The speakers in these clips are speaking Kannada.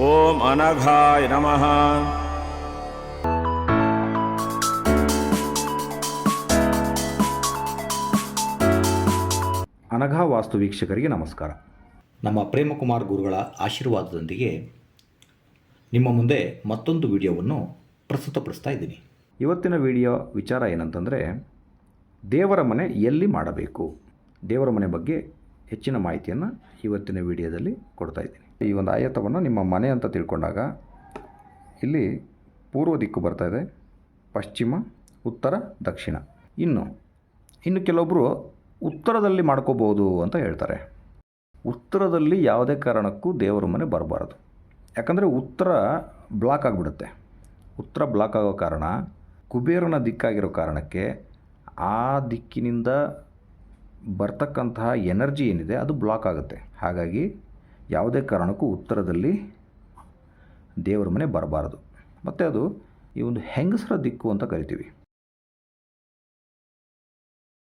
ಓಂ ಅನಘಾಯ ನಮಃ. ಅನಘ ವಾಸ್ತು ವೀಕ್ಷಕರಿಗೆ ನಮಸ್ಕಾರ. ನಮ್ಮ ಪ್ರೇಮಕುಮಾರ್ ಗುರುಗಳ ಆಶೀರ್ವಾದದೊಂದಿಗೆ ನಿಮ್ಮ ಮುಂದೆ ಮತ್ತೊಂದು ವಿಡಿಯೋವನ್ನು ಪ್ರಸ್ತುತಪಡಿಸ್ತಾ ಇದ್ದೀನಿ. ಇವತ್ತಿನ ವಿಡಿಯೋ ವಿಚಾರ ಏನಂತಂದರೆ ದೇವರ ಮನೆ ಎಲ್ಲಿ ಮಾಡಬೇಕು? ದೇವರ ಮನೆ ಬಗ್ಗೆ ಹೆಚ್ಚಿನ ಮಾಹಿತಿಯನ್ನು ಇವತ್ತಿನ ವಿಡಿಯೋದಲ್ಲಿ ಕೊಡ್ತಾ ಇದ್ದೀನಿ. ಈ ಒಂದು ಆಯತವನ್ನು ನಿಮ್ಮ ಮನೆ ಅಂತ ತಿಳ್ಕೊಂಡಾಗ ಇಲ್ಲಿ ಪೂರ್ವ ದಿಕ್ಕು ಬರ್ತಾ ಇದೆ. ಪಶ್ಚಿಮ, ಉತ್ತರ, ದಕ್ಷಿಣ. ಇನ್ನು ಇನ್ನು ಕೆಲವೊಬ್ಬರು ಉತ್ತರದಲ್ಲಿ ಮಾಡ್ಕೋಬೋದು ಅಂತ ಹೇಳ್ತಾರೆ. ಉತ್ತರದಲ್ಲಿ ಯಾವುದೇ ಕಾರಣಕ್ಕೂ ದೇವರ ಮನೆ ಬರಬಾರದು. ಯಾಕಂದರೆ ಉತ್ತರ ಬ್ಲಾಕ್ ಆಗಿಬಿಡುತ್ತೆ. ಉತ್ತರ ಬ್ಲಾಕ್ ಆಗೋ ಕಾರಣ, ಕುಬೇರನ ದಿಕ್ಕಾಗಿರೋ ಕಾರಣಕ್ಕೆ ಆ ದಿಕ್ಕಿನಿಂದ ಬರ್ತಕ್ಕಂತಹ ಎನರ್ಜಿ ಏನಿದೆ ಅದು ಬ್ಲಾಕ್ ಆಗುತ್ತೆ. ಹಾಗಾಗಿ ಯಾವುದೇ ಕಾರಣಕ್ಕೂ ಉತ್ತರದಲ್ಲಿ ದೇವರ ಮನೆ ಬರಬಾರದು. ಮತ್ತು ಅದು ಈ ಒಂದು ಹೆಂಗಸರ ದಿಕ್ಕು ಅಂತ ಕರಿತೀವಿ.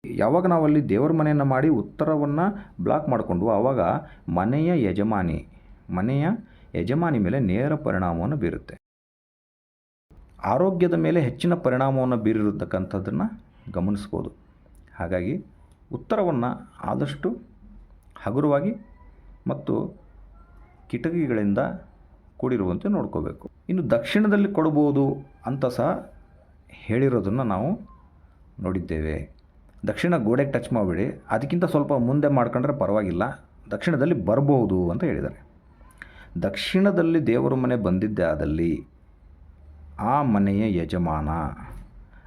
ಯಾವಾಗ ನಾವು ಅಲ್ಲಿ ದೇವರ ಮನೆಯನ್ನು ಮಾಡಿ ಉತ್ತರವನ್ನು ಬ್ಲಾಕ್ ಮಾಡಿಕೊಂಡು ಆವಾಗ ಮನೆಯ ಯಜಮಾನಿ ಮನೆಯ ಯಜಮಾನಿ ಮೇಲೆ ನೇರ ಪರಿಣಾಮವನ್ನು ಬೀರುತ್ತೆ. ಆರೋಗ್ಯದ ಮೇಲೆ ಹೆಚ್ಚಿನ ಪರಿಣಾಮವನ್ನು ಬೀರಿರತಕ್ಕಂಥದ್ದನ್ನು ಗಮನಿಸ್ಬೋದು. ಹಾಗಾಗಿ ಉತ್ತರವನ್ನು ಆದಷ್ಟು ಹಗುರವಾಗಿ ಮತ್ತು ಕಿಟಕಿಗಳಿಂದ ಕೂಡಿರುವಂತೆ ನೋಡ್ಕೋಬೇಕು. ಇನ್ನು ದಕ್ಷಿಣದಲ್ಲಿ ಕೊಡ್ಬೋದು ಅಂತ ಸಹ ಹೇಳಿರೋದನ್ನು ನಾವು ನೋಡಿದ್ದೇವೆ. ದಕ್ಷಿಣ ಗೋಡೆಗೆ ಟಚ್ ಮಾಡಿಬಿಡಿ. ಅದಕ್ಕಿಂತ ಸ್ವಲ್ಪ ಮುಂದೆ ಮಾಡ್ಕೊಂಡ್ರೆ ಪರವಾಗಿಲ್ಲ. ದಕ್ಷಿಣದಲ್ಲಿ ಬರಬಹುದು ಅಂತ ಹೇಳಿದ್ದಾರೆ. ದಕ್ಷಿಣದಲ್ಲಿ ದೇವರ ಮನೆ ಬಂದಿದ್ದೇ ಆದಲ್ಲಿ ಆ ಮನೆಯ ಯಜಮಾನ,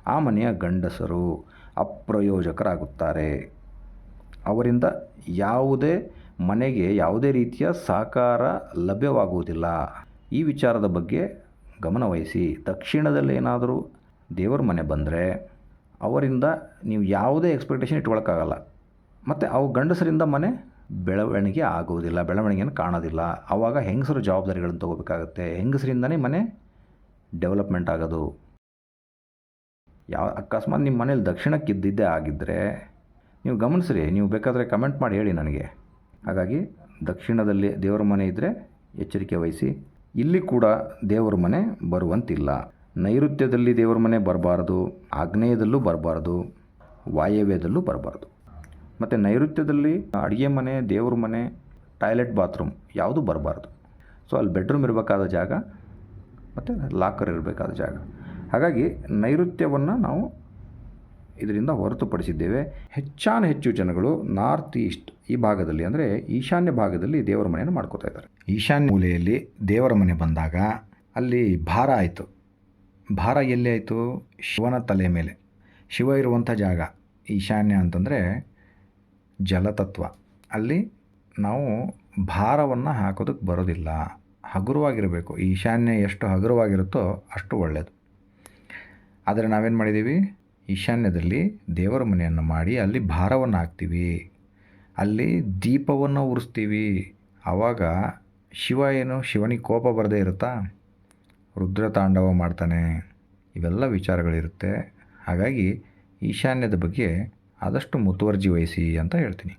ಆ ಮನೆಯ ಗಂಡಸರು ಅಪ್ರಯೋಜಕರಾಗುತ್ತಾರೆ. ಅವರಿಂದ ಯಾವುದೇ ಮನೆಗೆ ಯಾವುದೇ ರೀತಿಯ ಸಹಕಾರ ಲಭ್ಯವಾಗುವುದಿಲ್ಲ. ಈ ವಿಚಾರದ ಬಗ್ಗೆ ಗಮನವಹಿಸಿ ದಕ್ಷಿಣದಲ್ಲಿ ಏನಾದರೂ ದೇವರ ಮನೆ ಬಂದರೆ ಅವರಿಂದ ನೀವು ಯಾವುದೇ ಎಕ್ಸ್ಪೆಕ್ಟೇಷನ್ ಇಟ್ಕೊಳಕ್ಕಾಗಲ್ಲ. ಮತ್ತು ಅವು ಗಂಡಸರಿಂದ ಮನೆ ಬೆಳವಣಿಗೆ ಆಗುವುದಿಲ್ಲ, ಬೆಳವಣಿಗೆಯನ್ನು ಕಾಣೋದಿಲ್ಲ. ಆವಾಗ ಹೆಂಗಸರು ಜವಾಬ್ದಾರಿಗಳನ್ನು ತಗೋಬೇಕಾಗುತ್ತೆ. ಹೆಂಗಸರಿಂದನೇ ಮನೆ ಡೆವಲಪ್ಮೆಂಟ್ ಆಗೋದು. ಯಾವ ಅಕಸ್ಮಾತ್ ನಿಮ್ಮ ಮನೇಲಿ ದಕ್ಷಿಣಕ್ಕೆ ಇದ್ದಿದ್ದೇ ಆಗಿದ್ದರೆ ನೀವು ಗಮನಿಸ್ರಿ. ನೀವು ಬೇಕಾದರೆ ಕಮೆಂಟ್ ಮಾಡಿ ಹೇಳಿ ನನಗೆ. ಹಾಗಾಗಿ ದಕ್ಷಿಣದಲ್ಲಿ ದೇವರ ಮನೆ ಇದ್ದರೆ ಎಚ್ಚರಿಕೆ ವಹಿಸಿ. ಇಲ್ಲಿ ಕೂಡ ದೇವರ ಮನೆ ಬರುವಂತಿಲ್ಲ. ನೈಋತ್ಯದಲ್ಲಿ ದೇವರ ಮನೆ ಬರಬಾರ್ದು, ಆಗ್ನೇಯದಲ್ಲೂ ಬರಬಾರ್ದು, ವಾಯವ್ಯದಲ್ಲೂ ಬರಬಾರ್ದು. ಮತ್ತು ನೈಋತ್ಯದಲ್ಲಿ ಅಡುಗೆ ಮನೆ, ದೇವ್ರ ಮನೆ, ಟಾಯ್ಲೆಟ್ ಬಾತ್ರೂಮ್ ಯಾವುದೂ ಬರಬಾರ್ದು. ಸೊ ಅಲ್ಲಿ ಬೆಡ್ರೂಮ್ ಇರಬೇಕಾದ ಜಾಗ, ಮತ್ತು ಲಾಕರ್ ಇರಬೇಕಾದ ಜಾಗ. ಹಾಗಾಗಿ ನೈಋತ್ಯವನ್ನು ನಾವು ಇದರಿಂದ ಹೊರತುಪಡಿಸಿದ್ದೇವೆ. ಹೆಚ್ಚಾನ ಹೆಚ್ಚು ಜನಗಳು ನಾರ್ತ್ ಈಸ್ಟ್ ಈ ಭಾಗದಲ್ಲಿ ಅಂದರೆ ಈಶಾನ್ಯ ಭಾಗದಲ್ಲಿ ದೇವರ ಮನೆಯನ್ನು ಮಾಡ್ಕೋತಾ ಇದ್ದಾರೆ. ಈಶಾನ್ಯ ಮೂಲೆಯಲ್ಲಿ ದೇವರ ಮನೆ ಬಂದಾಗ ಅಲ್ಲಿ ಭಾರ ಆಯಿತು. ಭಾರ ಎಲ್ಲಿ ಆಯಿತು? ಶಿವನ ತಲೆ ಮೇಲೆ. ಶಿವ ಇರುವಂಥ ಜಾಗ ಈಶಾನ್ಯ ಅಂತಂದರೆ ಜಲತತ್ವ. ಅಲ್ಲಿ ನಾವು ಭಾರವನ್ನು ಹಾಕೋದಕ್ಕೆ ಬರೋದಿಲ್ಲ. ಹಗುರವಾಗಿರಬೇಕು. ಈಶಾನ್ಯ ಎಷ್ಟು ಹಗುರವಾಗಿರುತ್ತೋ ಅಷ್ಟು ಒಳ್ಳೆಯದು ಆದರೆ ನಾವೇನು ಮಾಡಿದ್ದೀವಿ? ಈಶಾನ್ಯದಲ್ಲಿ ದೇವರ ಮನೆಯನ್ನು ಮಾಡಿ ಅಲ್ಲಿ ಭಾರವನ್ನು ಹಾಕ್ತೀವಿ. ಅಲ್ಲಿ ದೀಪವನ್ನು ಉರಿಸ್ತೀವಿ. ಆವಾಗ ಶಿವ ಏನು? ಶಿವನಿಗೆ ಕೋಪ ಬರದೇ ಇರುತ್ತಾ? ರುದ್ರ ತಾಂಡವ ಮಾಡ್ತಾನೆ. ಇವೆಲ್ಲ ವಿಚಾರಗಳಿರುತ್ತೆ. ಹಾಗಾಗಿ ಈಶಾನ್ಯದ ಬಗ್ಗೆ ಆದಷ್ಟು ಮುತುವರ್ಜಿ ವಹಿಸಿ ಅಂತ ಹೇಳ್ತೀನಿ.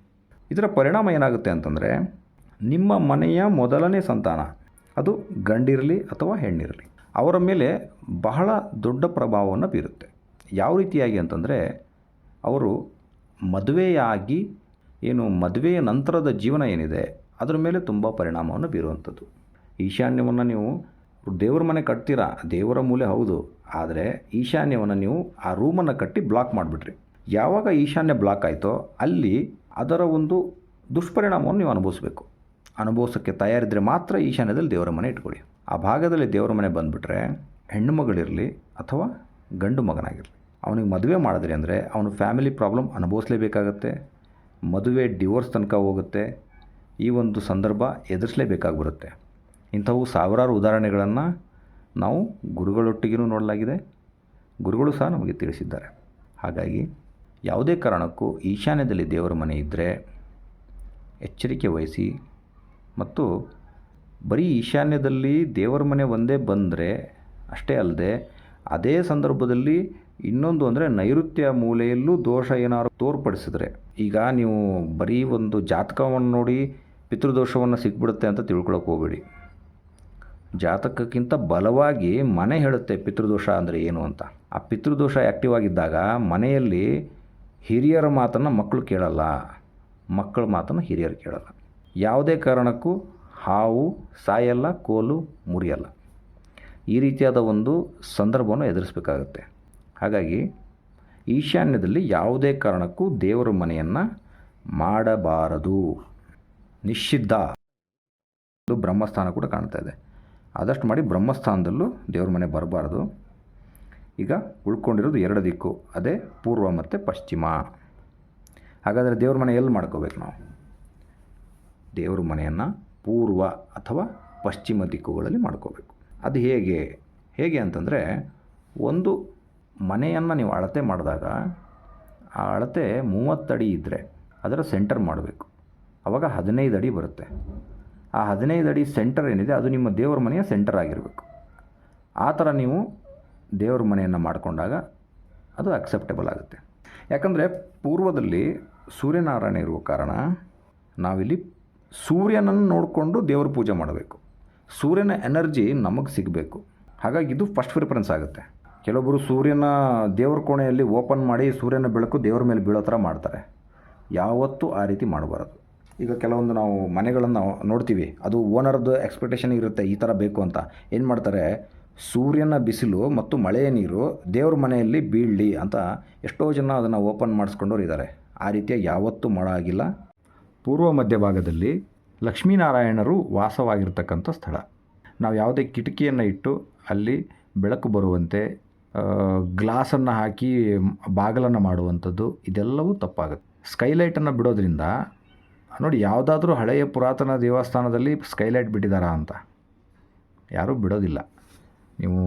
ಇದರ ಪರಿಣಾಮ ಏನಾಗುತ್ತೆ ಅಂತಂದರೆ, ನಿಮ್ಮ ಮನೆಯ ಮೊದಲನೇ ಸಂತಾನ ಅದು ಗಂಡಿರಲಿ ಅಥವಾ ಹೆಣ್ಣಿರಲಿ. ಅವರ ಮೇಲೆ ಬಹಳ ದೊಡ್ಡ ಪ್ರಭಾವವನ್ನು ಬೀರುತ್ತೆ. ಯಾವ ರೀತಿಯಾಗಿ ಅಂತಂದರೆ ಅವರು ಮದುವೆಯಾಗಿ ಏನು ಮದುವೆಯ ನಂತರದ ಜೀವನ ಏನಿದೆ ಅದರ ಮೇಲೆ ತುಂಬ ಪರಿಣಾಮವನ್ನು ಬೀರುವಂಥದ್ದು. ಈಶಾನ್ಯವನ್ನು ನೀವು ದೇವರ ಮನೆ ಕಟ್ತೀರಾ? ದೇವರ ಮೂಲೆ ಹೌದು. ಆದರೆ ಈಶಾನ್ಯವನ್ನು ನೀವು ಆ ರೂಮನ್ನು ಕಟ್ಟಿ ಬ್ಲಾಕ್ ಮಾಡಿಬಿಟ್ರಿ. ಯಾವಾಗ ಈಶಾನ್ಯ ಬ್ಲಾಕ್ ಆಯಿತೋ ಅಲ್ಲಿ ಅದರ ಒಂದು ದುಷ್ಪರಿಣಾಮವನ್ನು ನೀವು ಅನುಭವಿಸಬೇಕು. ಅನುಭವಿಸೋಕ್ಕೆ ತಯಾರಿದ್ರೆ ಮಾತ್ರ ಈಶಾನ್ಯದಲ್ಲಿ ದೇವರ ಮನೆ ಇಟ್ಕೊಳ್ಳಿ. ಆ ಭಾಗದಲ್ಲಿ ದೇವರ ಮನೆ ಬಂದುಬಿಟ್ರೆ ಹೆಣ್ಣು ಮಗಳಿರಲಿ ಅಥವಾ ಗಂಡು ಮಗನಾಗಿರಲಿ. ಅವನಿಗೆ ಮದುವೆ ಮಾಡಿದ್ರಿ ಅಂದರೆ ಅವನು ಫ್ಯಾಮಿಲಿ ಪ್ರಾಬ್ಲಮ್ ಅನುಭವಿಸ್ಲೇಬೇಕಾಗತ್ತೆ, ಮದುವೆ ಡಿವೋರ್ಸ್ ತನಕ ಹೋಗುತ್ತೆ, ಈ ಒಂದು ಸಂದರ್ಭ ಎದುರಿಸಲೇಬೇಕಾಗ್ಬಿರುತ್ತೆ ಇಂಥವು ಸಾವಿರಾರು ಉದಾಹರಣೆಗಳನ್ನು ನಾವು ಗುರುಗಳೊಟ್ಟಿಗೂ ನೋಡಲಾಗಿದೆ. ಗುರುಗಳು ಸಹ ನಮಗೆ ತಿಳಿಸಿದ್ದಾರೆ. ಹಾಗಾಗಿ ಯಾವುದೇ ಕಾರಣಕ್ಕೂ ಈಶಾನ್ಯದಲ್ಲಿ ದೇವರ ಮನೆ ಇದ್ದರೆ ಎಚ್ಚರಿಕೆ ವಹಿಸಿ ಮತ್ತು ಬರೀ ಈಶಾನ್ಯದಲ್ಲಿ ದೇವರ ಮನೆ ಒಂದೇ ಬಂದರೆ ಅಷ್ಟೇ ಅಲ್ಲದೆ ಅದೇ ಸಂದರ್ಭದಲ್ಲಿ ಇನ್ನೊಂದು ಅಂದರೆ ನೈಋತ್ಯ ಮೂಲೆಯಲ್ಲೂ ದೋಷ ಏನಾದ್ರು ತೋರ್ಪಡಿಸಿದ್ರೆ, ಈಗ ನೀವು ಬರೀ ಒಂದು ಜಾತಕವನ್ನು ನೋಡಿ ಪಿತೃದೋಷವನ್ನು ಸಿಕ್ಬಿಡುತ್ತೆ ಅಂತ ತಿಳ್ಕೊಳಕ್ಕೆ ಹೋಗಬೇಡಿ. ಜಾತಕಕ್ಕಿಂತ ಬಲವಾಗಿ ಮನೆ ಹೇಳುತ್ತೆ ಪಿತೃದೋಷ ಅಂದರೆ ಏನು ಅಂತ. ಆ ಪಿತೃದೋಷ ಆ್ಯಕ್ಟಿವ್ ಆಗಿದ್ದಾಗ ಮನೆಯಲ್ಲಿ ಹಿರಿಯರ ಮಾತನ್ನು ಮಕ್ಕಳು ಕೇಳಲ್ಲ. ಮಕ್ಕಳ ಮಾತನ್ನು ಹಿರಿಯರು ಕೇಳಲ್ಲ. ಯಾವುದೇ ಕಾರಣಕ್ಕೂ ಹಾವು ಸಾಯಲ್ಲ, ಕೋಲು ಮುರಿಯಲ್ಲ. ಈ ರೀತಿಯಾದ ಒಂದು ಸಂದರ್ಭವನ್ನು ಎದುರಿಸಬೇಕಾಗತ್ತೆ. ಹಾಗಾಗಿ ಈಶಾನ್ಯದಲ್ಲಿ ಯಾವುದೇ ಕಾರಣಕ್ಕೂ ದೇವರ ಮನೆಯನ್ನು ಮಾಡಬಾರದು. ನಿಷಿದ್ಧ. ಬ್ರಹ್ಮಸ್ಥಾನ ಕೂಡ ಕಾಣ್ತಾ ಇದೆ. ಆದಷ್ಟು ಮಾಡಿ ಬ್ರಹ್ಮಸ್ಥಾನದಲ್ಲೂ ದೇವ್ರ ಮನೆ ಬರಬಾರದು. ಈಗ ಉಳ್ಕೊಂಡಿರೋದು ಎರಡು ದಿಕ್ಕು. ಅದೇ ಪೂರ್ವ ಮತ್ತು ಪಶ್ಚಿಮ. ಹಾಗಾದರೆ ದೇವ್ರ ಮನೆ ಎಲ್ಲಿ ಮಾಡ್ಕೋಬೇಕು ನಾವು? ದೇವ್ರ ಮನೆಯನ್ನು ಪೂರ್ವ ಅಥವಾ ಪಶ್ಚಿಮ ದಿಕ್ಕುಗಳಲ್ಲಿ ಮಾಡ್ಕೋಬೇಕು. ಅದು ಹೇಗೆ? ಹೇಗೆ ಅಂತಂದರೆ ಒಂದು ಮನೆಯನ್ನು ನೀವು ಅಳತೆ ಮಾಡಿದಾಗ ಆ ಅಳತೆ ಮೂವತ್ತಡಿ ಇದ್ದರೆ ಅದರ ಸೆಂಟರ್ ಮಾಡಬೇಕು. ಆವಾಗ ಹದಿನೈದು ಅಡಿ ಬರುತ್ತೆ. ಆ ಹದಿನೈದು ಅಡಿ ಸೆಂಟರ್ ಏನಿದೆ, ಅದು ನಿಮ್ಮ ದೇವ್ರ ಮನೆಯ ಸೆಂಟರ್ ಆಗಿರಬೇಕು. ಆ ಥರ ನೀವು ದೇವ್ರ ಮನೆಯನ್ನು ಮಾಡಿಕೊಂಡಾಗ ಅದು ಅಕ್ಸೆಪ್ಟೇಬಲ್ ಆಗುತ್ತೆ. ಯಾಕಂದರೆ ಪೂರ್ವದಲ್ಲಿ ಸೂರ್ಯನಾರಾಯಣ ಇರುವ ಕಾರಣ ನಾವಿಲ್ಲಿ ಸೂರ್ಯನನ್ನು ನೋಡಿಕೊಂಡು ದೇವ್ರ ಪೂಜೆ ಮಾಡಬೇಕು. ಸೂರ್ಯನ ಎನರ್ಜಿ ನಮಗೆ ಸಿಗಬೇಕು. ಹಾಗಾಗಿ ಇದು ಫಸ್ಟ್ ಪ್ರಿಫರೆನ್ಸ್ ಆಗುತ್ತೆ. ಕೆಲವೊಬ್ಬರು ಸೂರ್ಯನ ದೇವ್ರ ಕೋಣೆಯಲ್ಲಿ ಓಪನ್ ಮಾಡಿ ಸೂರ್ಯನ ಬೆಳಕು ದೇವ್ರ ಮೇಲೆ ಬೀಳೋ ಥರ ಮಾಡ್ತಾರೆ. ಯಾವತ್ತೂ ಆ ರೀತಿ ಮಾಡಬಾರದು. ಈಗ ಕೆಲವೊಂದು ನಾವು ಮನೆಗಳನ್ನು ನೋಡ್ತೀವಿ, ಅದು ಓನರ್ದು ಎಕ್ಸ್ಪೆಕ್ಟೇಷನ್ ಇರುತ್ತೆ, ಈ ಥರ ಬೇಕು ಅಂತ. ಏನು ಮಾಡ್ತಾರೆ, ಸೂರ್ಯನ ಬಿಸಿಲು ಮತ್ತು ಮಳೆಯ ನೀರು ದೇವ್ರ ಮನೆಯಲ್ಲಿ ಬೀಳಲಿ ಅಂತ ಎಷ್ಟೋ ಜನ ಅದನ್ನು ಓಪನ್ ಮಾಡಿಸ್ಕೊಂಡವ್ರು ಇದ್ದಾರೆ ಆ ರೀತಿಯ ಯಾವತ್ತೂ ಮಾಡೋ ಆಗಿಲ್ಲ ಪೂರ್ವ ಮಧ್ಯಭಾಗದಲ್ಲಿ ಲಕ್ಷ್ಮೀನಾರಾಯಣರು ವಾಸವಾಗಿರ್ತಕ್ಕಂಥ ಸ್ಥಳ. ನಾವು ಯಾವುದೇ ಕಿಟಕಿಯನ್ನು ಇಟ್ಟು ಅಲ್ಲಿ ಬೆಳಕು ಬರುವಂತೆ ಗ್ಲಾಸನ್ನು ಹಾಕಿ ಬಾಗಿಲನ್ನು ಮಾಡುವಂಥದ್ದು ಇದೆಲ್ಲವೂ ತಪ್ಪಾಗುತ್ತೆ. ಸ್ಕೈಲೈಟನ್ನು ಬಿಡೋದ್ರಿಂದ, ನೋಡಿ ಯಾವುದಾದ್ರೂ ಹಳೆಯ ಪುರಾತನ ದೇವಸ್ಥಾನದಲ್ಲಿ ಸ್ಕೈಲೈಟ್ ಬಿಟ್ಟಿದ್ದಾರಾ ಅಂತ. ಯಾರೂ ಬಿಡೋದಿಲ್ಲ. ನೀವು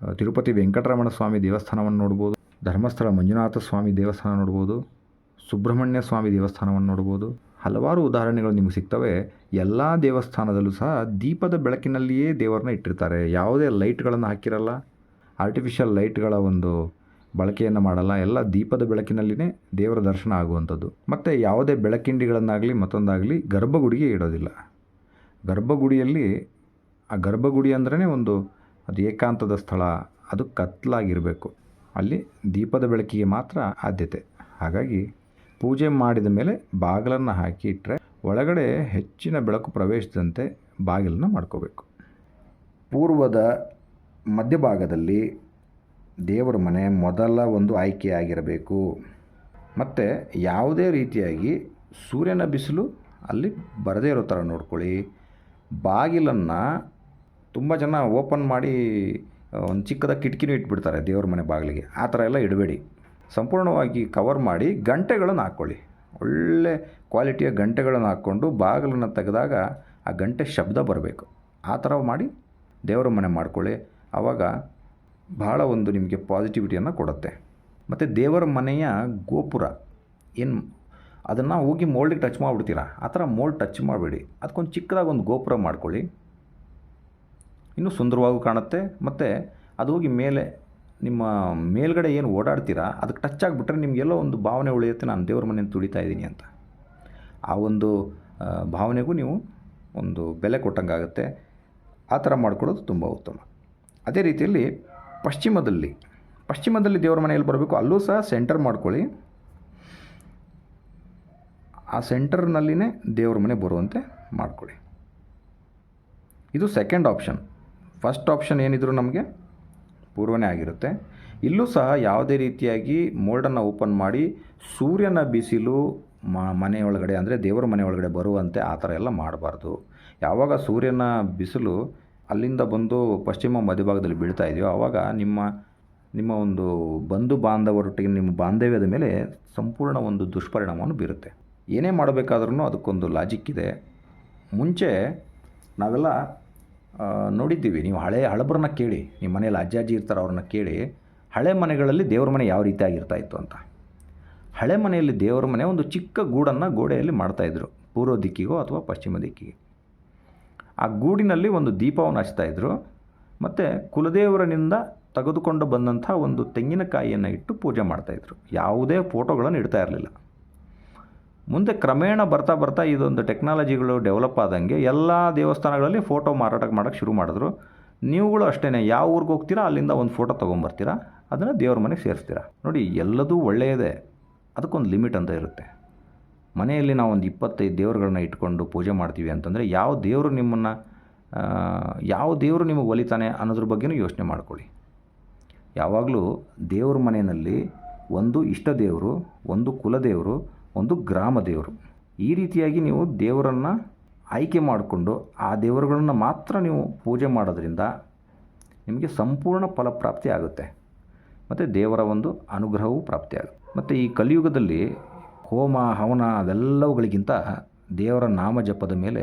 ತಿರುಪತಿ ವೆಂಕಟರಮಣ ಸ್ವಾಮಿ ದೇವಸ್ಥಾನವನ್ನು ನೋಡ್ಬೋದು, ಧರ್ಮಸ್ಥಳ ಮಂಜುನಾಥ ಸ್ವಾಮಿ ದೇವಸ್ಥಾನ ನೋಡ್ಬೋದು, ಸುಬ್ರಹ್ಮಣ್ಯ ಸ್ವಾಮಿ ದೇವಸ್ಥಾನವನ್ನು ನೋಡ್ಬೋದು. ಹಲವಾರು ಉದಾಹರಣೆಗಳು ನಿಮಗೆ ಸಿಗ್ತವೆ. ಎಲ್ಲ ದೇವಸ್ಥಾನದಲ್ಲೂ ಸಹ ದೀಪದ ಬೆಳಕಿನಲ್ಲಿಯೇ ದೇವರನ್ನ ಇಟ್ಟಿರ್ತಾರೆ. ಯಾವುದೇ ಲೈಟ್ಗಳನ್ನು ಹಾಕಿರಲ್ಲ. ಆರ್ಟಿಫಿಷಿಯಲ್ ಲೈಟ್ಗಳ ಒಂದು ಬಳಕೆಯನ್ನು ಮಾಡಲ್ಲ. ಎಲ್ಲ ದೀಪದ ಬೆಳಕಿನಲ್ಲಿನೇ ದೇವರ ದರ್ಶನ ಆಗುವಂಥದ್ದು. ಮತ್ತು ಯಾವುದೇ ಬೆಳಕಿಂಡಿಗಳನ್ನಾಗಲಿ, ಮತ್ತೊಂದಾಗಲಿ ಗರ್ಭಗುಡಿಗೆ ಇಡೋದಿಲ್ಲ. ಗರ್ಭಗುಡಿಯಲ್ಲಿ, ಆ ಗರ್ಭಗುಡಿ ಅಂದ್ರೇ ಒಂದು ಅದು ಏಕಾಂತದ ಸ್ಥಳ. ಅದು ಕತ್ತಲಾಗಿರಬೇಕು ಅಲ್ಲಿ ದೀಪದ ಬೆಳಕಿಗೆ ಮಾತ್ರ ಆದ್ಯತೆ. ಹಾಗಾಗಿ ಪೂಜೆ ಮಾಡಿದ ಮೇಲೆ ಬಾಗಿಲನ್ನು ಹಾಕಿ ಇಟ್ಟರೆ ಒಳಗಡೆ ಹೆಚ್ಚಿನ ಬೆಳಕು ಪ್ರವೇಶದಂತೆ ಬಾಗಿಲನ್ನು ಮಾಡ್ಕೋಬೇಕು. ಪೂರ್ವದ ಮಧ್ಯಭಾಗದಲ್ಲಿ ದೇವರ ಮನೆ ಮೊದಲ ಒಂದು ಆಯ್ಕೆಯಾಗಿರಬೇಕು. ಮತ್ತು ಯಾವುದೇ ರೀತಿಯಾಗಿ ಸೂರ್ಯನ ಬಿಸಿಲು ಅಲ್ಲಿ ಬರದೇ ಇರೋ ಥರ ನೋಡ್ಕೊಳ್ಳಿ. ಬಾಗಿಲನ್ನು ತುಂಬ ಜನ ಓಪನ್ ಮಾಡಿ ಒಂದು ಚಿಕ್ಕದ ಕಿಟಕಿನೂ ಇಟ್ಬಿಡ್ತಾರೆ ದೇವ್ರ ಮನೆ ಬಾಗಿಲಿಗೆ. ಆ ಥರ ಎಲ್ಲ ಇಡಬೇಡಿ. ಸಂಪೂರ್ಣವಾಗಿ ಕವರ್ ಮಾಡಿ ಗಂಟೆಗಳನ್ನು ಹಾಕ್ಕೊಳ್ಳಿ. ಒಳ್ಳೆ ಕ್ವಾಲಿಟಿಯ ಗಂಟೆಗಳನ್ನು ಹಾಕ್ಕೊಂಡು ಬಾಗಿಲನ್ನು ತೆಗೆದಾಗ ಆ ಗಂಟೆ ಶಬ್ದ ಬರಬೇಕು. ಆ ಥರ ಮಾಡಿ ದೇವರ ಮನೆ ಮಾಡ್ಕೊಳ್ಳಿ. ಆವಾಗ ಬಹಳ ಒಂದು ನಿಮಗೆ ಪಾಸಿಟಿವಿಟಿಯನ್ನು ಕೊಡುತ್ತೆ. ಮತ್ತು ದೇವರ ಮನೆಯ ಗೋಪುರ, ಏನು ಅದನ್ನು ಹೋಗಿ ಮೋಲ್ಡಿಗೆ ಟಚ್ ಮಾಡಿಬಿಡ್ತೀರಾ? ಆ ಥರ ಮೋಲ್ಡ್ ಟಚ್ ಮಾಡಬೇಡಿ. ಅದಕ್ಕೊಂದು ಚಿಕ್ಕದಾಗಿ ಒಂದು ಗೋಪುರ ಮಾಡ್ಕೊಳ್ಳಿ. ಇನ್ನೂ ಸುಂದರವಾಗೂ ಕಾಣುತ್ತೆ. ಮತ್ತು ಅದು ಹೋಗಿ ಮೇಲೆ, ನಿಮ್ಮ ಮೇಲ್ಗಡೆ ಏನು ಓಡಾಡ್ತೀರಾ ಅದಕ್ಕೆ ಟಚ್ ಆಗಿಬಿಟ್ರೆ ನಿಮಗೆಲ್ಲೋ ಒಂದು ಭಾವನೆ ಉಳಿಯುತ್ತೆ, ನಾನು ದೇವ್ರ ಮನೆಯನ್ನು ತುಳಿತಾ ಇದ್ದೀನಿ ಅಂತ. ಆ ಒಂದು ಭಾವನೆಗೂ ನೀವು ಒಂದು ಬೆಲೆ ಕೊಟ್ಟಂಗಾಗುತ್ತೆ. ಆ ಥರ ಮಾಡ್ಕೊಳ್ಳೋದು ತುಂಬ ಉತ್ತಮ. ಅದೇ ರೀತಿಯಲ್ಲಿ ಪಶ್ಚಿಮದಲ್ಲಿ ಪಶ್ಚಿಮದಲ್ಲಿ ದೇವರ ಮನೆಯಲ್ಲಿ ಬರಬೇಕು, ಅಲ್ಲೂ ಸಹ ಸೆಂಟರ್ ಮಾಡ್ಕೊಳ್ಳಿ. ಆ ಸೆಂಟರ್ನಲ್ಲಿನೇ ದೇವ್ರ ಮನೆ ಬರುವಂತೆ ಮಾಡ್ಕೊಳ್ಳಿ. ಇದು ಸೆಕೆಂಡ್ ಆಪ್ಷನ್ ಫಸ್ಟ್ ಆಪ್ಷನ್ ಏನಿದ್ರು ನಮಗೆ ಪೂರ್ವನೇ ಆಗಿರುತ್ತೆ. ಇಲ್ಲೂ ಸಹ ಯಾವುದೇ ರೀತಿಯಾಗಿ ಮೋಲ್ಡನ್ನು ಓಪನ್ ಮಾಡಿ ಸೂರ್ಯನ ಬಿಸಿಲು ಮ, ಮನೆಯೊಳಗಡೆ, ಅಂದರೆ ದೇವರ ಮನೆಯೊಳಗಡೆ ಬರುವಂತೆ ಆ ಥರ ಎಲ್ಲ ಮಾಡಬಾರ್ದು. ಯಾವಾಗ ಸೂರ್ಯನ ಬಿಸಿಲು ಅಲ್ಲಿಂದ ಬಂದು ಪಶ್ಚಿಮ ಮಧ್ಯಭಾಗದಲ್ಲಿ ಬೀಳ್ತಾ ಇದೆಯೋ, ಆವಾಗ ನಿಮ್ಮ ನಿಮ್ಮ ಒಂದು ಬಂಧು ಬಾಂಧವರೊಟ್ಟಿಗೆ ನಿಮ್ಮ ಬಾಂಧವ್ಯದ ಮೇಲೆ ಸಂಪೂರ್ಣ ಒಂದು ದುಷ್ಪರಿಣಾಮವನ್ನು ಬೀರುತ್ತೆ. ಏನೇ ಮಾಡಬೇಕಾದ್ರೂ ಅದಕ್ಕೊಂದು ಲಾಜಿಕ್ ಇದೆ. ಮುಂಚೆ ನಾವೆಲ್ಲ ನೋಡಿದ್ದೀವಿ, ನೀವು ಹಳೆ ಹಳಬರನ್ನ ಕೇಳಿ, ನಿಮ್ಮ ಮನೇಲಿ ಅಜ್ಜ ಅಜ್ಜಿ ಇರ್ತಾರೆ ಅವ್ರನ್ನ ಕೇಳಿ, ಹಳೆ ಮನೆಗಳಲ್ಲಿ ದೇವ್ರ ಮನೆ ಯಾವ ರೀತಿಯಾಗಿರ್ತಾ ಇತ್ತು ಅಂತ. ಹಳೆ ಮನೆಯಲ್ಲಿ ದೇವರ ಮನೆ ಒಂದು ಚಿಕ್ಕ ಗೂಡನ್ನು ಗೋಡೆಯಲ್ಲಿ ಮಾಡ್ತಾಯಿದ್ರು ಪೂರ್ವ ದಿಕ್ಕಿಗೋ ಅಥವಾ ಪಶ್ಚಿಮ ದಿಕ್ಕಿಗೆ. ಆ ಗೂಡಿನಲ್ಲಿ ಒಂದು ದೀಪವನ್ನು ಹಚ್ತಾ ಇದ್ದರು ಮತ್ತು ಕುಲದೇವರನಿಂದ ತೆಗೆದುಕೊಂಡು ಬಂದಂಥ ಒಂದು ತೆಂಗಿನಕಾಯಿಯನ್ನು ಇಟ್ಟು ಪೂಜೆ ಮಾಡ್ತಾಯಿದ್ರು ಯಾವುದೇ ಫೋಟೋಗಳನ್ನು ಇಡ್ತಾ ಇರಲಿಲ್ಲ. ಮುಂದೆ ಕ್ರಮೇಣ ಬರ್ತಾ ಬರ್ತಾ ಇದೊಂದು ಟೆಕ್ನಾಲಜಿಗಳು ಡೆವಲಪ್ ಆದಂಗೆ ಎಲ್ಲ ದೇವಸ್ಥಾನಗಳಲ್ಲಿ ಫೋಟೋ ಮಾರಾಟ ಮಾಡೋಕ್ಕೆ ಶುರು ಮಾಡಿದ್ರು. ನೀವುಗಳು ಅಷ್ಟೇ ಯಾವ ಊರಿಗೆ ಹೋಗ್ತೀರಾ, ಅಲ್ಲಿಂದ ಒಂದು ಫೋಟೋ ತೊಗೊಂಬರ್ತೀರಾ, ಅದನ್ನು ದೇವ್ರ ಮನೆಗೆ ಸೇರಿಸ್ತೀರಾ. ನೋಡಿ, ಎಲ್ಲದೂ ಒಳ್ಳೆಯದೇ. ಅದಕ್ಕೊಂದು ಲಿಮಿಟ್ ಅಂತ ಇರುತ್ತೆ. ಮನೆಯಲ್ಲಿ ನಾವು ಒಂದು ಇಪ್ಪತ್ತೈದು ದೇವರುಗಳನ್ನ ಇಟ್ಕೊಂಡು ಪೂಜೆ ಮಾಡ್ತೀವಿ ಅಂತಂದರೆ ಯಾವ ದೇವರು ನಿಮ್ಮನ್ನು ಯಾವ ದೇವರು ನಿಮಗೆ ಒಲಿತಾನೆ ಅನ್ನೋದ್ರ ಬಗ್ಗೆನೂ ಯೋಚನೆ ಮಾಡ್ಕೊಳ್ಳಿ. ಯಾವಾಗಲೂ ದೇವ್ರ ಮನೆಯಲ್ಲಿ ಒಂದು ಇಷ್ಟ ದೇವರು, ಒಂದು ಕುಲದೇವರು ಒಂದು ಗ್ರಾಮ ದೇವರು. ಈ ರೀತಿಯಾಗಿ ನೀವು ದೇವರನ್ನು ಆಯ್ಕೆ ಮಾಡಿಕೊಂಡು ಆ ದೇವರುಗಳನ್ನು ಮಾತ್ರ ನೀವು ಪೂಜೆ ಮಾಡೋದ್ರಿಂದ ನಿಮಗೆ ಸಂಪೂರ್ಣ ಫಲಪ್ರಾಪ್ತಿ ಆಗುತ್ತೆ. ಮತ್ತು ದೇವರ ಒಂದು ಅನುಗ್ರಹವೂ ಪ್ರಾಪ್ತಿಯಾಗುತ್ತೆ. ಮತ್ತು ಈ ಕಲಿಯುಗದಲ್ಲಿ ಹೋಮ, ಹವನ ಅದೆಲ್ಲವುಗಳಿಗಿಂತ ದೇವರ ನಾಮ ಜಪದ ಮೇಲೆ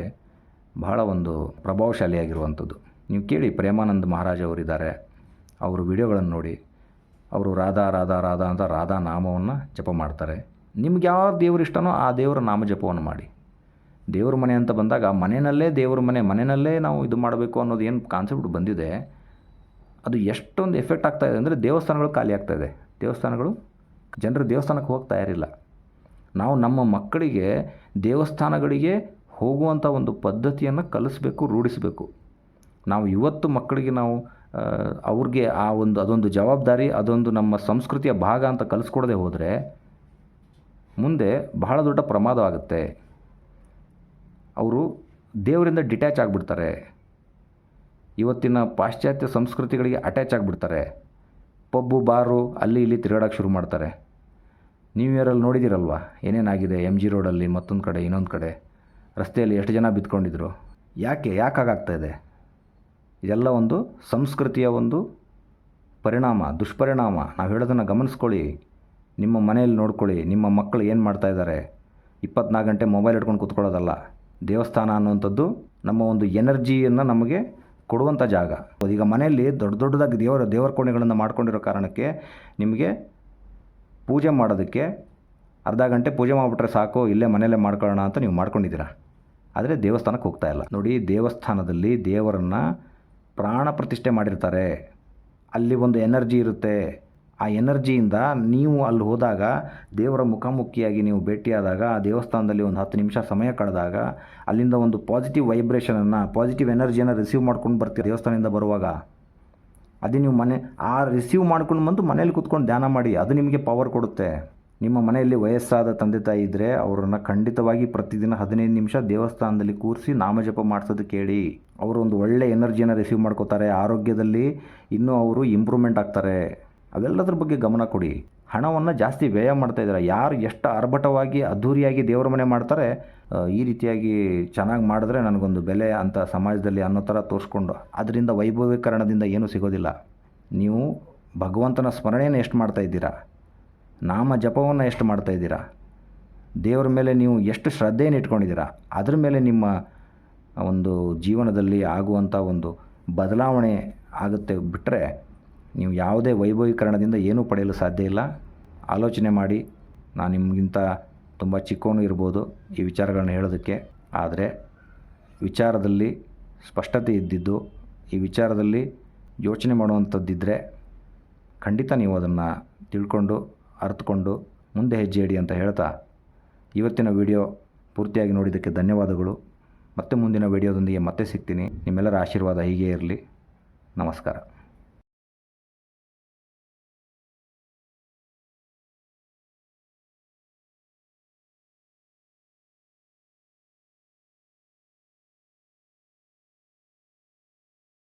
ಬಹಳ ಒಂದು ಪ್ರಭಾವಶಾಲಿಯಾಗಿರುವಂಥದ್ದು. ನೀವು ಕೇಳಿ ಪ್ರೇಮಾನಂದ ಮಹಾರಾಜ ಅವರಿದ್ದಾರೆ. ಅವರು ವಿಡಿಯೋಗಳನ್ನು ನೋಡಿ, ಅವರು ರಾಧಾ ರಾಧಾ ರಾಧಾ ಅಂತ ರಾಧಾ ನಾಮವನ್ನು ಜಪ ಮಾಡ್ತಾರೆ. ನಿಮ್ಗೆ ಯಾವ ದೇವರು ಇಷ್ಟನೋ ಆ ದೇವರ ನಾಮ ಜಪವನ್ನು ಮಾಡಿ. ದೇವ್ರ ಮನೆ ಅಂತ ಬಂದಾಗ ಮನೆಯಲ್ಲೇ ದೇವ್ರ ಮನೆ, ಮನೆಯಲ್ಲೇ ನಾವು ಇದು ಮಾಡಬೇಕು ಅನ್ನೋದು ಏನು ಕಾನ್ಸೆಪ್ಟ್ ಬಂದಿದೆ. ಅದು ಎಷ್ಟೊಂದು ಎಫೆಕ್ಟ್ ಆಗ್ತಾಯಿದೆ ಅಂದರೆ ದೇವಸ್ಥಾನಗಳು ಖಾಲಿ ಆಗ್ತಾಯಿದೆ ದೇವಸ್ಥಾನಗಳು, ಜನರು ದೇವಸ್ಥಾನಕ್ಕೆ ಹೋಗ್ತಾ ಇರಲಿಲ್ಲ ನಾವು ನಮ್ಮ ಮಕ್ಕಳಿಗೆ ದೇವಸ್ಥಾನಗಳಿಗೆ ಹೋಗುವಂಥ ಒಂದು ಪದ್ಧತಿಯನ್ನು ಕಲಿಸ್ಬೇಕು, ರೂಢಿಸಬೇಕು. ನಾವು ಇವತ್ತು ಮಕ್ಕಳಿಗೆ ನಾವು ಅವ್ರಿಗೆ ಆ ಒಂದು, ಅದೊಂದು ಜವಾಬ್ದಾರಿ, ಅದೊಂದು ನಮ್ಮ ಸಂಸ್ಕೃತಿಯ ಭಾಗ ಅಂತ ಕಲಿಸ್ಕೊಡದೆ ಹೋದರೆ ಮುಂದೆ ಬಹಳ ದೊಡ್ಡ ಪ್ರಮಾದವಾಗುತ್ತೆ ಅವರು ದೇವರಿಂದ ಡಿಟ್ಯಾಚ್ ಆಗಿಬಿಡ್ತಾರೆ. ಇವತ್ತಿನ ಪಾಶ್ಚಾತ್ಯ ಸಂಸ್ಕೃತಿಗಳಿಗೆ ಅಟ್ಯಾಚ್ ಆಗಿಬಿಡ್ತಾರೆ. ಪಬ್ಬು, ಬಾರು ಅಲ್ಲಿ ಇಲ್ಲಿ ತಿರುಗಾಡೋಕ್ಕೆ ಶುರು ಮಾಡ್ತಾರೆ. ನ್ಯೂ ಇಯರಲ್ಲಿ ನೋಡಿದ್ದೀರಲ್ವ ಏನೇನಾಗಿದೆ? ಎಂ ಜಿ ರೋಡಲ್ಲಿ ಮತ್ತೊಂದು ಕಡೆ, ಇನ್ನೊಂದು ಕಡೆ? ರಸ್ತೆಯಲ್ಲಿ ಎಷ್ಟು ಜನ ಬಿತ್ಕೊಂಡಿದ್ರು? ಯಾಕೆ? ಯಾಕಾಗ್ತಾ ಇದೆ? ಇದೆಲ್ಲ ಒಂದು ಸಂಸ್ಕೃತಿಯ ಒಂದು ಪರಿಣಾಮ, ದುಷ್ಪರಿಣಾಮ. ನಾವು ಹೇಳೋದನ್ನು ಗಮನಿಸ್ಕೊಳ್ಳಿ. ನಿಮ್ಮ ಮನೆಯಲ್ಲಿ ನೋಡ್ಕೊಳ್ಳಿ. ನಿಮ್ಮ ಮಕ್ಕಳು ಏನು ಮಾಡ್ತಾ ಇದ್ದಾರೆ? ಇಪ್ಪತ್ನಾಲ್ಕು ಗಂಟೆ ಮೊಬೈಲ್ ಇಟ್ಕೊಂಡು ಕೂತ್ಕೊಳ್ಳೋದಲ್ಲ. ದೇವಸ್ಥಾನ ಅನ್ನುವಂಥದ್ದು ನಮ್ಮ ಒಂದು ಎನರ್ಜಿಯನ್ನು ನಮಗೆ ಕೊಡುವಂಥ ಜಾಗ. ಈಗ ಮನೆಯಲ್ಲಿ ದೊಡ್ಡ ದೊಡ್ಡದಾಗಿ ದೇವರ ದೇವರ ಕೋಣೆಗಳನ್ನು ಮಾಡ್ಕೊಂಡಿರೋ ಕಾರಣಕ್ಕೆ ನಿಮಗೆ ಪೂಜೆ ಮಾಡೋದಕ್ಕೆ ಅರ್ಧ ಗಂಟೆ ಪೂಜೆ ಮಾಡಿಬಿಟ್ರೆ ಸಾಕು, ಇಲ್ಲೇ ಮನೆಯಲ್ಲೇ ಮಾಡ್ಕೊಳ್ಳೋಣ ಅಂತ ನೀವು ಮಾಡ್ಕೊಂಡಿದ್ದೀರಾ? ಆದರೆ ದೇವಸ್ಥಾನಕ್ಕೆ ಹೋಗ್ತಾ ಇಲ್ಲ. ನೋಡಿ, ದೇವಸ್ಥಾನದಲ್ಲಿ ದೇವರನ್ನು ಪ್ರಾಣ ಪ್ರತಿಷ್ಠೆ ಮಾಡಿರ್ತಾರೆ. ಅಲ್ಲಿ ಒಂದು ಎನರ್ಜಿ ಇರುತ್ತೆ. ಆ ಎನರ್ಜಿಯಿಂದ ನೀವು ಅಲ್ಲಿ ಹೋದಾಗ, ದೇವರ ಮುಖಾಮುಖಿಯಾಗಿ ನೀವು ಭೇಟಿಯಾದಾಗ, ಆ ದೇವಸ್ಥಾನದಲ್ಲಿ ಒಂದು ಹತ್ತು ನಿಮಿಷ ಸಮಯ ಕಳೆದಾಗ, ಅಲ್ಲಿಂದ ಒಂದು ಪಾಸಿಟಿವ್ ವೈಬ್ರೇಷನನ್ನು ಪಾಸಿಟಿವ್ ಎನರ್ಜಿಯನ್ನು ರಿಸೀವ್ ಮಾಡ್ಕೊಂಡು ಬರ್ತೀವಿ ದೇವಸ್ಥಾನದಿಂದ ಬರುವಾಗ? ಅದೇ ನೀವು ಮನೆ, ಆ ರಿಸೀವ್ ಮಾಡ್ಕೊಂಡು ಬಂದು ಮನೇಲಿ ಕೂತ್ಕೊಂಡು ಧ್ಯಾನ ಮಾಡಿ, ಅದು ನಿಮಗೆ ಪವರ್ ಕೊಡುತ್ತೆ. ನಿಮ್ಮ ಮನೆಯಲ್ಲಿ ವಯಸ್ಸಾದ ತಂದೆ ತಾಯಿ ಇದ್ದರೆ ಅವರನ್ನು ಖಂಡಿತವಾಗಿ ಪ್ರತಿದಿನ ಹದಿನೈದು ನಿಮಿಷ ದೇವಸ್ಥಾನದಲ್ಲಿ ಕೂರಿಸಿ ನಾಮಜಪ ಮಾಡಿಸೋದಕ್ಕೆ ಹೇಳಿ ಅವರು ಒಂದು ಒಳ್ಳೆ ಎನರ್ಜಿಯನ್ನು ರಿಸೀವ್ ಮಾಡ್ಕೋತಾರೆ, ಆರೋಗ್ಯದಲ್ಲಿ ಇನ್ನೂ ಅವರು ಇಂಪ್ರೂವ್ಮೆಂಟ್ ಆಗ್ತಾರೆ. ಅವೆಲ್ಲದ್ರ ಬಗ್ಗೆ ಗಮನ ಕೊಡಿ. ಹಣವನ್ನು ಜಾಸ್ತಿ ವ್ಯಯ ಮಾಡ್ತಾ ಇದ್ದಾರೆ? ಯಾರು ಎಷ್ಟು ಆರ್ಭಟವಾಗಿ ಅದ್ಧೂರಿಯಾಗಿ ದೇವರ ಮನೆ ಮಾಡ್ತಾರೆ ಈ ರೀತಿಯಾಗಿ ಚೆನ್ನಾಗಿ ಮಾಡಿದ್ರೆ ನನಗೊಂದು ಬೆಲೆ ಅಂತ ಸಮಾಜದಲ್ಲಿ ಅನ್ನೋ ಥರ ತೋರಿಸ್ಕೊಂಡು ಅದರಿಂದ ವೈಭವೀಕರಣದಿಂದ ಏನೂ ಸಿಗೋದಿಲ್ಲ. ನೀವು ಭಗವಂತನ ಸ್ಮರಣೆಯನ್ನು ಎಷ್ಟು ಮಾಡ್ತಾ ಇದ್ದೀರಾ? ನಾಮ ಜಪವನ್ನು ಎಷ್ಟು ಮಾಡ್ತಾ ಇದ್ದೀರಾ? ದೇವರ ಮೇಲೆ ನೀವು ಎಷ್ಟು ಶ್ರದ್ಧೆಯನ್ನು ಇಟ್ಕೊಂಡಿದ್ದೀರಾ? ಅದ್ರ ಮೇಲೆ ನಿಮ್ಮ ಒಂದು ಜೀವನದಲ್ಲಿ ಆಗುವಂಥ ಒಂದು ಬದಲಾವಣೆ ಆಗುತ್ತೆ ಬಿಟ್ಟರೆ ನೀವು ಯಾವುದೇ ವೈಭವೀಕರಣದಿಂದ ಏನೂ ಪಡೆಯಲು ಸಾಧ್ಯ ಇಲ್ಲ. ಆಲೋಚನೆ ಮಾಡಿ, ನಾನು ನಿಮಗಿಂತ ತುಂಬ ಚಿಕ್ಕವನು ಇರ್ಬೋದು ಈ ವಿಚಾರಗಳನ್ನ ಹೇಳೋದಕ್ಕೆ. ಆದರೆ ವಿಚಾರದಲ್ಲಿ ಸ್ಪಷ್ಟತೆ ಇದ್ದಿದ್ದು, ಈ ವಿಚಾರದಲ್ಲಿ ಯೋಚನೆ ಮಾಡುವಂಥದ್ದಿದ್ದರೆ ಖಂಡಿತ ನೀವು ಅದನ್ನು ತಿಳ್ಕೊಂಡು ಅರ್ಥಕೊಂಡು ಮುಂದೆ ಹೆಜ್ಜೆ ಇಡಿ ಅಂತ ಹೇಳ್ತಾ ಇವತ್ತಿನ ವಿಡಿಯೋ ಪೂರ್ತಿಯಾಗಿ ನೋಡಿದ್ದಕ್ಕೆ ಧನ್ಯವಾದಗಳು. ಮತ್ತೆ ಮುಂದಿನ ವಿಡಿಯೋದೊಂದಿಗೆ ಮತ್ತೆ ಸಿಗ್ತೀನಿ. ನಿಮ್ಮೆಲ್ಲರ ಆಶೀರ್ವಾದ ಹೀಗೆ ಇರಲಿ. ನಮಸ್ಕಾರ.